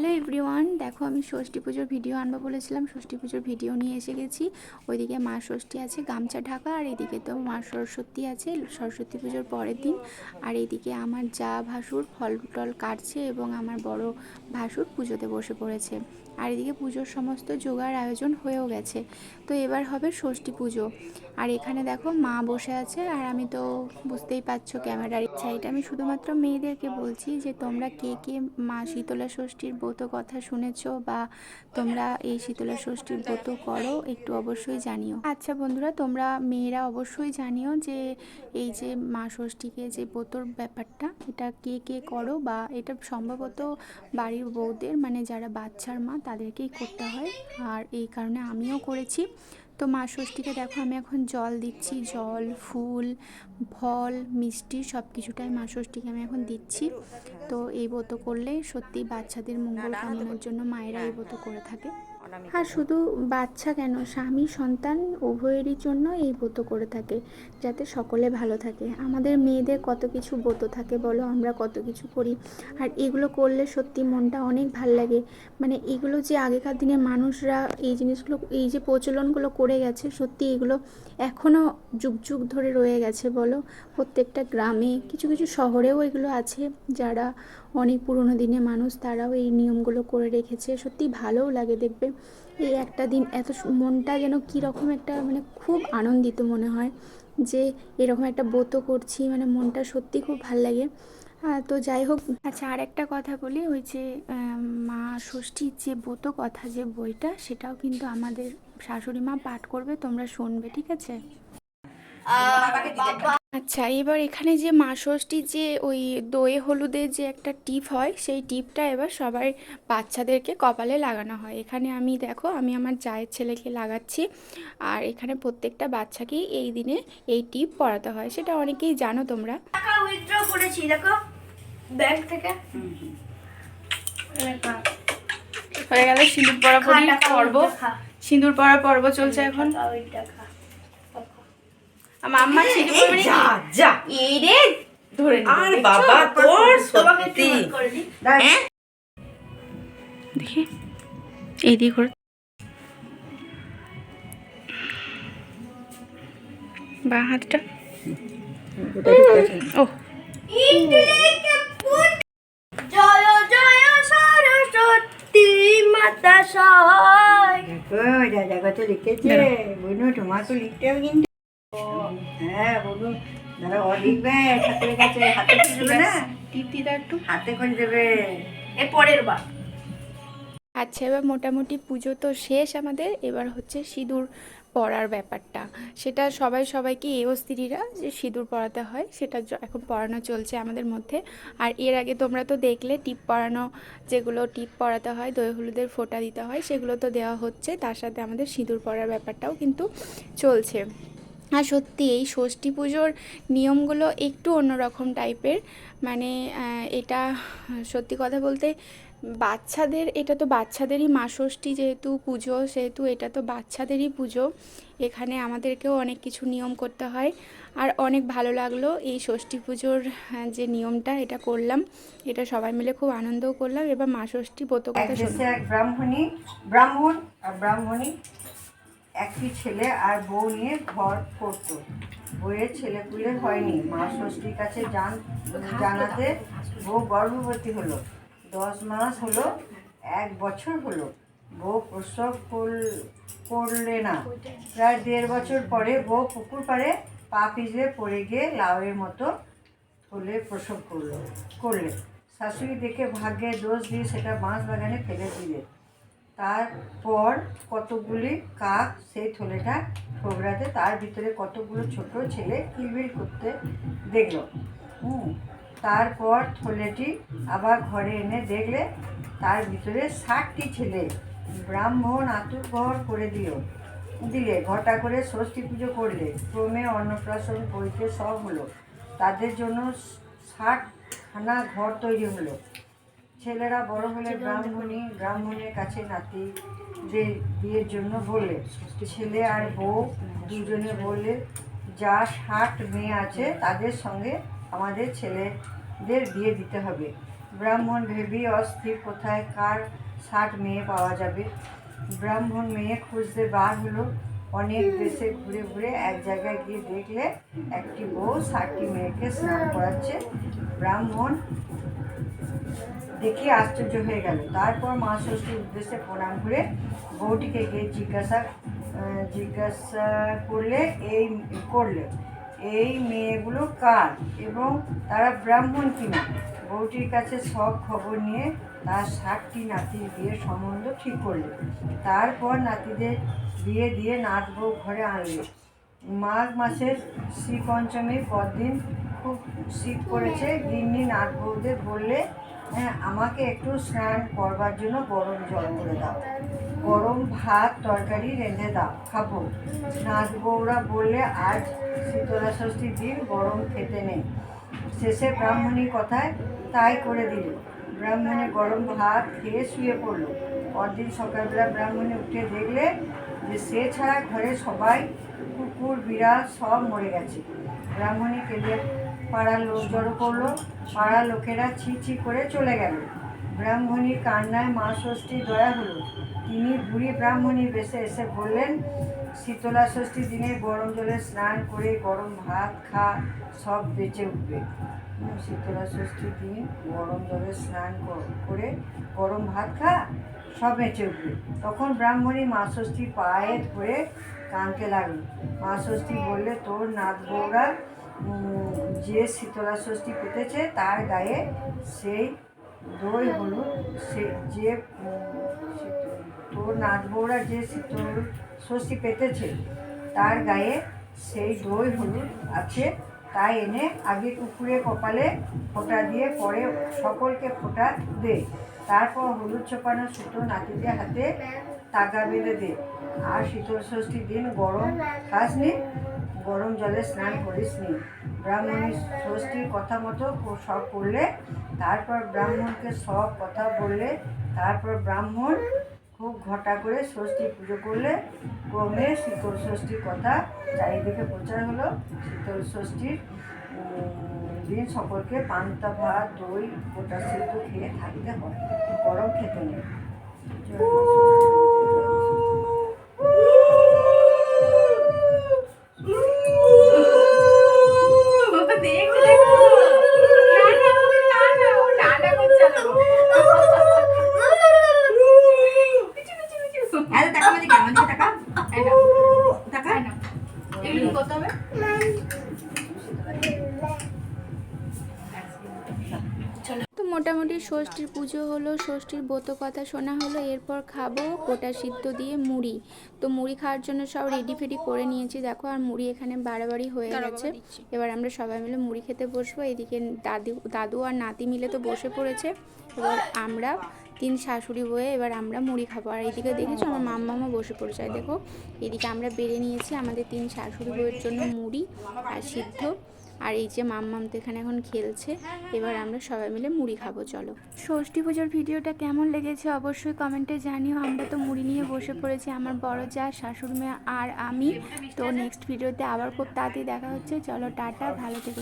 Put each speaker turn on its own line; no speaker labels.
Hello everyone, দেখো আমি ষষ্ঠী পুজোর ভিডিও আনব বলেছিলাম। ষষ্ঠী পুজোর ভিডিও নিয়ে এসে গেছি। ওইদিকে মা ষষ্ঠী আছে, গামছা ঢাকা, আর এদিকে তো মা সরস্বতী আছে, সরস্বতী পুজোর পরের দিন। আর এদিকে আমার যা ভাসুর ফল টল কাটছে এবং আমার বড় ভাসুর পুজোতে বসে পড়েছে। আর এদিকে পুজোর সমস্ত যোগার আয়োজন হয়েও গেছে। তো এবার হবে ষষ্ঠী পুজো। আর এখানে দেখো মা বসে আছে, আর আমি তো বুঝতেই পারছ ক্যামেরার ইচ্ছা এটা আমি শুধুমাত্র মেয়েদেরকে বলছি যে তোমরা কে কে মা শীতলা ষষ্ঠীর ব্রত কথা শুনেছ বা তোমরা এই শীতলা ষষ্ঠীর ব্রত করো, একটু অবশ্যই জানিও। আচ্ছা বন্ধুরা, তোমরা মেয়েরা অবশ্যই জানিও যে এই যে মা ষষ্ঠীকে যে ব্রতর ব্যাপারটা, এটা কে কে করো বা এটা সম্ভবত বাড়ির বউদের মানে যারা বাচ্চার মা, তাদেরকেই করতে হয়। আর এই কারণে আমিও করেছি। তো মা ষষ্ঠীকে দেখো, আমি এখন জল দিচ্ছি, জল, ফুল, ফল, মিষ্টি সব কিছুটাই মা ষষ্ঠীকে আমি এখন দিচ্ছি। তো এই ব্রত করলে সত্যি বাচ্চাদের মঙ্গল কামনার জন্য মায়েরা এই ব্রত করে থাকে। আর শুধু বাচ্চা কেন? স্বামী সন্তান উভয়েরই জন্য এই ব্রত করে থাকে যাতে সকলে ভালো থাকে। আমাদের মেয়েদের কত কিছু ব্রত থাকে বলো আমরা কত কিছু করি। আর এগুলো করলে সত্যি মনটা অনেক ভালো লাগে। মানে এগুলো যে আগেকার দিনে মানুষরা এই জিনিসগুলো এই যে প্রচলনগুলো করে গেছে সত্যি এগুলো এখনও যুগ যুগ ধরে রয়ে গেছে বলো। প্রত্যেকটা গ্রামে কিছু কিছু শহরেও এগুলো আছে যারা অনেক পুরনো দিনে মানুষ তারাও এই নিয়মগুলো করে রেখেছে। সত্যি ভালোও লাগে দেখবে। এই একটা দিন এত মনটা যেন কীরকম একটা মানে খুব আনন্দিত মনে হয়, যে এরকম একটা ব্রত করছি মানে মনটা সত্যি খুব ভালো লাগে। তো যাই হোক আচ্ছা আর একটা কথা বলি, ওই যে মা ষষ্ঠীর যে ব্রত কথা, যে বইটা, সেটাও কিন্তু আমাদের শাশুড়ি মা পাঠ করবে, তোমরা শুনবে, ঠিক আছে? আচ্ছা এবার এখানে যে মা ষষ্ঠীর যে ওই দই হলুদের যে একটা টিপ হয় সেই টিপটা এবার সবাই বাচ্চাদেরকে কপালে লাগানো হয়। এখানে আমি দেখো আমি আমার জায়ের ছেলেকে লাগাচ্ছি আর এখানে প্রত্যেকটা বাচ্চাকেই এই দিনে এই টিপ পরাতে হয়। সেটা অনেকেই জানো তোমরা।
টাকা উইথড্র করেছি দেখো ব্যাংক থেকে।
হয়ে গেল সিঁদুর পরা পর্ব সিঁদুর পরা পর্ব চলছে এখন।
টাকা
সিঁদুর পরবে নাকি?
যা যা।
এই রে ধরে
আর বাবা তোর সত্যি।
hold করে দিই।
হ্যাঁ?
দেখি। এই দিয়ে করে। বা হাতটা। ও
জয় জয় সরস্বতী মাতা সহায়
দেখো দাদা কত লিখেছে। বনু তোমাকে লিখতে হবে কিন্তু হ্যাঁ
আচ্ছা এবার মোটামুটি পুজো তো শেষ আমাদের। এবার হচ্ছে সিঁদুর পরার ব্যাপারটা। সেটা সবাই সবাইকে এও স্ত্রীরা যে সিঁদুর পরাতে হয়, সেটা এখন পরানো চলছে আমাদের মধ্যে। আর এর আগে তোমরা তো দেখলে, টিপ পরানো যেগুলো টিপ পরাতে হয়, দই হলুদের ফোঁটা দিতে হয়, সেগুলো তো দেওয়া হচ্ছে। তার সাথে আমাদের সিঁদুর পরার ব্যাপারটাও কিন্তু চলছে। আর সত্যি এই ষষ্ঠী পুজোর নিয়মগুলো একটু অন্যরকম টাইপের। মানে এটা সত্যি কথা বলতে বাচ্চাদের এটা তো বাচ্চাদেরই মা ষষ্ঠী যেহেতু পুজো সেহেতু এটা তো বাচ্চাদেরই পুজো। এখানে আমাদেরকেও অনেক কিছু নিয়ম করতে হয়। আর অনেক ভালো লাগল এই ষষ্ঠী পুজোর যে নিয়মটা এটা করলাম। এটা সবাই মিলে খুব আনন্দও করলাম। এবার মা ষষ্ঠী ব্রত কথা
ব্রাহ্মণী ব্রাহ্মণ আর ব্রাহ্মণী। একটি ছেলে আর বউ নিয়ে ঘর করতো। বউয়ের ছেলে পুলে হয়নি। মা ষষ্ঠীর কাছে জান জানাতে বউ গর্ভবতী হলো। দশ মাস হলো, এক বছর হলো। বউ প্রসব করল- না। প্রায় দেড় বছর পরে বউ পুকুর পাড়ে পা পিছলে পড়ে গিয়ে লাউয়ের মতো হলে প্রসব করল করলে। শাশুড়ি দেখে ভাগ্যে দোষ দিয়ে সেটা বাঁশ বাগানে ফেলে দিলে। তারপর কতগুলি কাক সেই থলেটা ঠোকরাতে তার ভিতরে কতগুলো ছোট ছেলে কিলবিল করতে দেখল। হুম, তারপর থলেটি আবার ঘরে এনে দেখলে তার ভিতরে ষাটটি ছেলে ব্রাহ্মণ আতুর ঘর করে দিল। দিলে, ঘটা করে ষষ্ঠী পুজো করলে, ক্রমে অন্নপ্রাশন পরীক্ষে সব হলো। তাদের জন্য ষাটখানা ঘর তৈরি হলো। ছেলেরা বড় হলে ব্রাহ্মণী ব্রাহ্মণের কাছে নাতিদের বিয়ের জন্য বললে ছেলে আর বউ দুজনে বললে যা ষাট মেয়ে আছে তাদের সঙ্গে আমাদের ছেলেদের বিয়ে দিতে হবে। ব্রাহ্মণ ভেবি অস্থির কোথায় কার ষাট মেয়ে পাওয়া যাবে? ব্রাহ্মণ মেয়ে খুঁজতে বার হলো। অনেক দেশে ঘুরে ঘুরে এক জায়গায় গিয়ে দেখলে একটি বউ ষাটটি মেয়েকে স্নান করাচ্ছে। ব্রাহ্মণ দেখে আশ্চর্য হয়ে গেল। তারপর মা ষষ্ঠীর উদ্দেশ্যে প্রণাম করে বউটিকে গিয়ে জিজ্ঞাসা জিজ্ঞাসা করলে, এই করলে, এই মেয়েগুলো কার এবং তারা ব্রাহ্মণ কিনা? বউটির কাছে সব খবর নিয়ে তার ষাটটি নাতির বিয়ের সম্বন্ধ ঠিক করলে। তারপর নাতিদের বিয়ে দিয়ে নাত বউ ঘরে আনলে। মাঘ মাসের শ্রী পঞ্চমীর পরদিন খুব শীত পড়েছে গিন্নি নাত বউদের বললে হ্যাঁ আমাকে একটু স্নান করবার জন্য গরম জল করে দাও। গরম ভাত, তরকারি রেঁধে দাও, খাব। নাত বউরা বললে আজ শীতলা ষষ্ঠীর দিন গরম খেতে নেই। শেষে ব্রাহ্মণী কথায়, তাই করে দিল। ব্রাহ্মণে গরম ভাত খেয়ে শুয়ে পড়ল। পরদিন সকালবেলা ব্রাহ্মণে উঠে দেখলে যে সে ছাড়া ঘরে সবাই কুকুর, বিড়াল সব মরে গেছে। ব্রাহ্মণী কেঁদে পাড়ার লোক জড়ো করল। পাড়ার লোকেরা ছি ছি করে চলে গেল। ব্রাহ্মণীর কান্নায় মা ষষ্ঠীর দয়া হলো। তিনি বুড়ি ব্রাহ্মণীর বেশে এসে বললেন শীতলা ষষ্ঠীর দিনে গরম জলে স্নান করে গরম ভাত খা সব বেঁচে উঠবে। শীতলা ষষ্ঠীর দিন গরম জলে স্নান কর- গরম ভাত খা সব বেঁচে উঠবে। তখন ব্রাহ্মণী মা ষষ্ঠী পায়ে ধরে কাঁদতে লাগল। মা ষষ্ঠী বললে তোর নাথ উম, যে শীতলা ষষ্ঠী পেতেছে, তার গায়ে সেই দই হলুদ, সে যে, তোর নাথ বউরা যে শীতল ষষ্ঠী পেতেছে, তার গায়ে সেই দই হলুদ আছে, তাই এনে আগে কুকুরে কপালে ফোঁটা দিয়ে পরে সকলকে ফোঁটা দে। তারপর হলুদ ছোপানো সুতো নাতিদের হাতে তাগা বেঁধে দে। আর শীতল ষষ্ঠীর দিন গরম খাস নি গরম জলে স্নান করিস নি। ব্রাহ্মণী ষষ্ঠীর কথা মতো সব করলে, তারপর ব্রাহ্মণকে সব কথা বললে, তারপর ব্রাহ্মণ খুব ঘটা করে ষষ্ঠী পুজো করলে, ক্রমে শীতল ষষ্ঠীর কথা চারিদিকে প্রচার হলো। শীতল ষষ্ঠীর দিন সকলকে পান্তা, ভাত, দই, গোটা সিদ্ধ খেয়ে থাকতে হয়। গরম খেতে নেই।
এগুলো করতে হবে?
তো মোটামুটি ষষ্ঠীর পুজো হলো ষষ্ঠীর ব্রত কথা শোনা হলো এরপর খাব গোটা সিদ্ধ দিয়ে মুড়ি। তো মুড়ি খাওয়ার জন্য সব রেডি ফেডি করে নিয়েছি দেখো আর মুড়ি এখানে বাড়াবাড়ি হয়ে গেছে। এবার আমরা সবাই মিলে মুড়ি খেতে বসবো এদিকে দাদু দাদু আর নাতি মিলে তো বসে পড়েছে। এবার আমরা তিন শাশুড়ি বয়ে এবার আমরা মুড়ি খাব। আর এইদিকে দেখেছ আমার মাম্মামা বসে পড়েছে। দেখো, এদিকে আমরা বেড়ে নিয়েছি আমাদের তিন শাশুড়ি বউয়ের জন্য মুড়ি আর সিদ্ধ। আর এই যে মাম্মাম তো এখানে এখন খেলছে। এবার আমরা সবাই মিলে মুড়ি খাব, চলো। ষষ্ঠী পুজোর ভিডিওটা কেমন লেগেছে অবশ্যই কমেন্টে জানিও। আমরা তো মুড়ি নিয়ে বসে পড়েছি, আমার বড় যা, শাশুড়ি মেয়ে আর আমি। তো নেক্সট ভিডিওতে আবার খুব তাড়াতাড়ি দেখা হচ্ছে। চলো, টাটা, ভালো থেকো